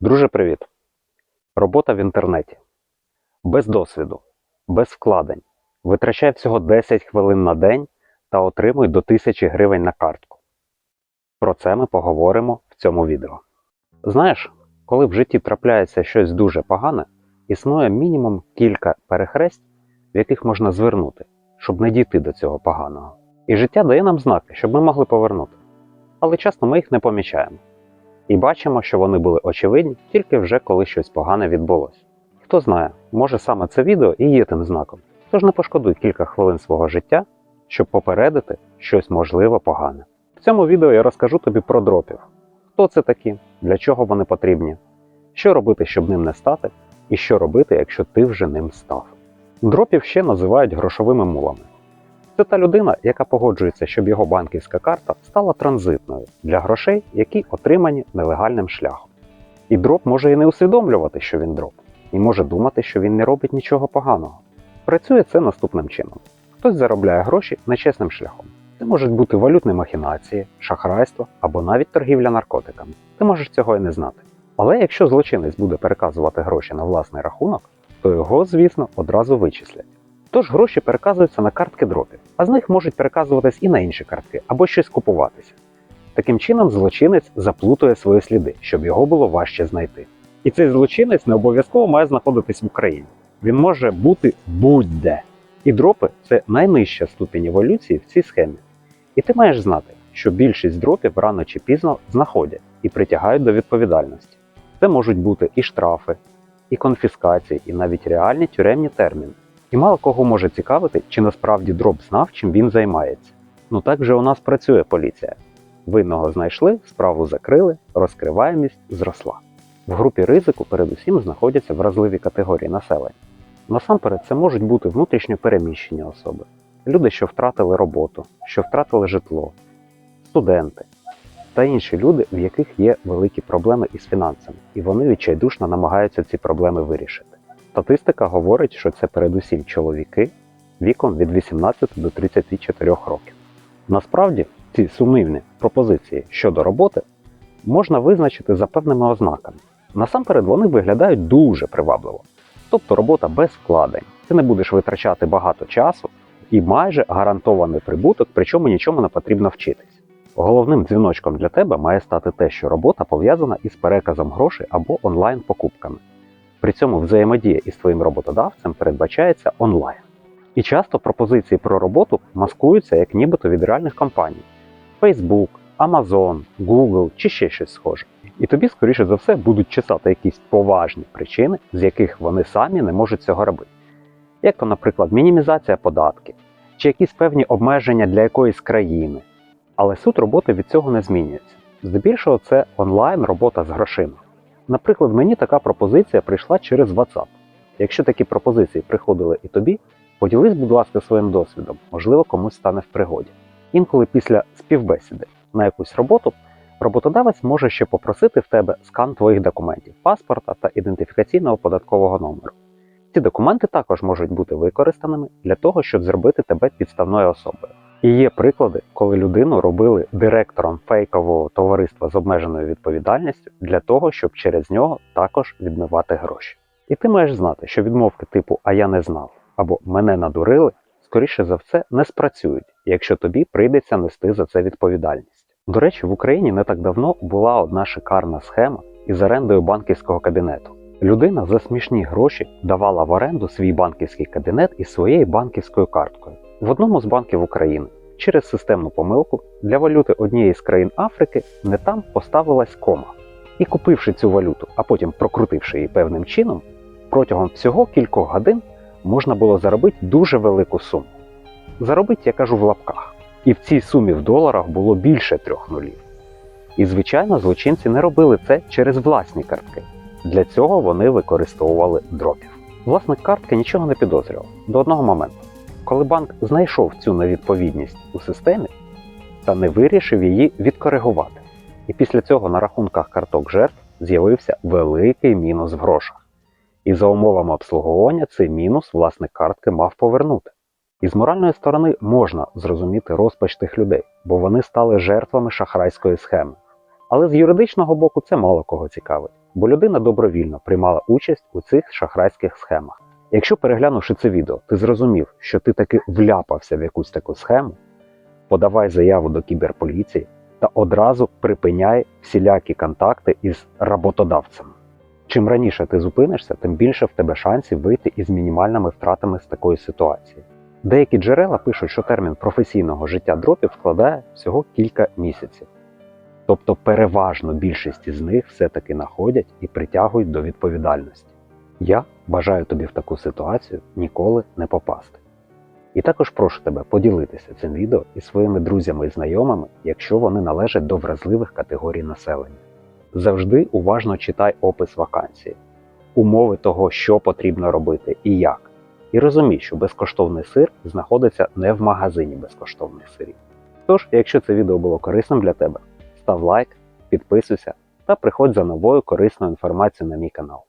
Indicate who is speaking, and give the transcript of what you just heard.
Speaker 1: Друже, привіт! Робота в інтернеті. Без досвіду, без вкладень. Витрачай всього 10 хвилин на день та отримуй до 1000 гривень на картку. Про це ми поговоримо в цьому відео. Знаєш, коли в житті трапляється щось дуже погане, існує мінімум кілька перехресть, в яких можна звернути, щоб не дійти до цього поганого. І життя дає нам знаки, щоб ми могли повернути. Але часто ми їх не помічаємо. І бачимо, що вони були очевидні тільки вже коли щось погане відбулося. Хто знає, може саме це відео і є тим знаком. Тож не пошкодуй кілька хвилин свого життя, щоб попередити щось можливо погане. В цьому відео я розкажу тобі про дропів. Хто це такі, для чого вони потрібні, що робити, щоб ним не стати, і що робити, якщо ти вже ним став. Дропів ще називають грошовими мулами. Це та людина, яка погоджується, щоб його банківська карта стала транзитною для грошей, які отримані нелегальним шляхом. І дроп може і не усвідомлювати, що він дроп, і може думати, що він не робить нічого поганого. Працює це наступним чином: хтось заробляє гроші нечесним шляхом. Це можуть бути валютні махінації, шахрайство або навіть торгівля наркотиками. Ти можеш цього і не знати. Але якщо злочинець буде переказувати гроші на власний рахунок, то його, звісно, одразу вичислять. Тож гроші переказуються на картки дропів, а з них можуть переказуватись і на інші картки або щось купуватися. Таким чином, злочинець заплутує свої сліди, щоб його було важче знайти. І цей злочинець не обов'язково має знаходитись в Україні. Він може бути будь-де. І дропи це найнижча ступінь еволюції в цій схемі. І ти маєш знати, що більшість дропів рано чи пізно знаходять і притягають до відповідальності. Це можуть бути і штрафи, і конфіскації, і навіть реальні тюремні терміни. І мало кого може цікавити, чи насправді дроп знав, чим він займається. Ну так же у нас працює поліція. Винного знайшли, справу закрили, розкриваємість зросла. В групі ризику передусім знаходяться вразливі категорії населення. Насамперед, це можуть бути внутрішньо переміщені особи, люди, що втратили роботу, що втратили житло, студенти та інші люди, в яких є великі проблеми із фінансами, і вони відчайдушно намагаються ці проблеми вирішити. Статистика говорить, що це передусім чоловіки віком від 18 до 34 років. Насправді, ці сумнівні пропозиції щодо роботи можна визначити за певними ознаками. Насамперед, вони виглядають дуже привабливо. Тобто робота без вкладень. Ти не будеш витрачати багато часу і майже гарантований прибуток, причому нічому не потрібно вчитись. Головним дзвіночком для тебе має стати те, що робота пов'язана із переказом грошей або онлайн-покупками. При цьому взаємодія із твоїм роботодавцем передбачається онлайн. І часто пропозиції про роботу маскуються як нібито від реальних компаній: Facebook, Amazon, Google чи ще щось схоже. І тобі, скоріше за все, будуть чесати якісь поважні причини, з яких вони самі не можуть цього робити. Як то, наприклад, мінімізація податків чи якісь певні обмеження для якоїсь країни. Але суть роботи від цього не змінюється. Здебільшого це онлайн робота з грошима. Наприклад, мені така пропозиція прийшла через WhatsApp. Якщо такі пропозиції приходили і тобі, поділись, будь ласка, своїм досвідом, можливо, комусь стане в пригоді. Інколи після співбесіди на якусь роботу роботодавець може ще попросити в тебе скан твоїх документів, паспорта та ідентифікаційного податкового номеру. Ці документи також можуть бути використаними для того, щоб зробити тебе підставною особою. І є приклади, коли людину робили директором фейкового товариства з обмеженою відповідальністю для того, щоб через нього також відмивати гроші. І ти маєш знати, що відмовки типу А я не знав або мене надурили, скоріше за все, не спрацюють, якщо тобі прийдеться нести за це відповідальність. До речі, в Україні не так давно була одна шикарна схема із орендою банківського кабінету. Людина за смішні гроші давала в оренду свій банківський кабінет із своєю банківською карткою. В одному з банків України через системну помилку для валюти однієї з країн Африки не там поставилась кома. І купивши цю валюту, а потім прокрутивши її певним чином, протягом всього кількох годин можна було заробити дуже велику суму. Заробити, я кажу, в лапках. І в цій сумі в доларах було більше трьох нулів. І, звичайно, злочинці не робили це через власні картки. Для цього вони використовували дропів. Власник картки нічого не підозрював до одного моменту, коли банк знайшов цю невідповідність у системі та не вирішив її відкоригувати. І після цього на рахунках карток жертв з'явився великий мінус в грошах. І за умовами обслуговування цей мінус власник картки мав повернути. І з моральної сторони можна зрозуміти розпач тих людей, бо вони стали жертвами шахрайської схеми. Але з юридичного боку це мало кого цікавить, бо людина добровільно приймала участь у цих шахрайських схемах. Якщо переглянувши це відео, ти зрозумів, що ти таки вляпався в якусь таку схему, подавай заяву до кіберполіції та одразу припиняй всілякі контакти із роботодавцем. Чим раніше ти зупинишся, тим більше в тебе шансів вийти із мінімальними втратами з такої ситуації. Деякі джерела пишуть, що термін професійного життя дропів складає всього кілька місяців. Тобто переважно більшість із них все-таки знаходять і притягують до відповідальності. Я бажаю тобі в таку ситуацію ніколи не попасти. І також прошу тебе поділитися цим відео із своїми друзями і знайомими, якщо вони належать до вразливих категорій населення. Завжди уважно читай опис вакансії, умови того, що потрібно робити і як. І розумій, що безкоштовний сир знаходиться не в магазині безкоштовних сирів. Тож, якщо це відео було корисним для тебе, став лайк, підписуйся та приходь за новою корисною інформацією на мій канал.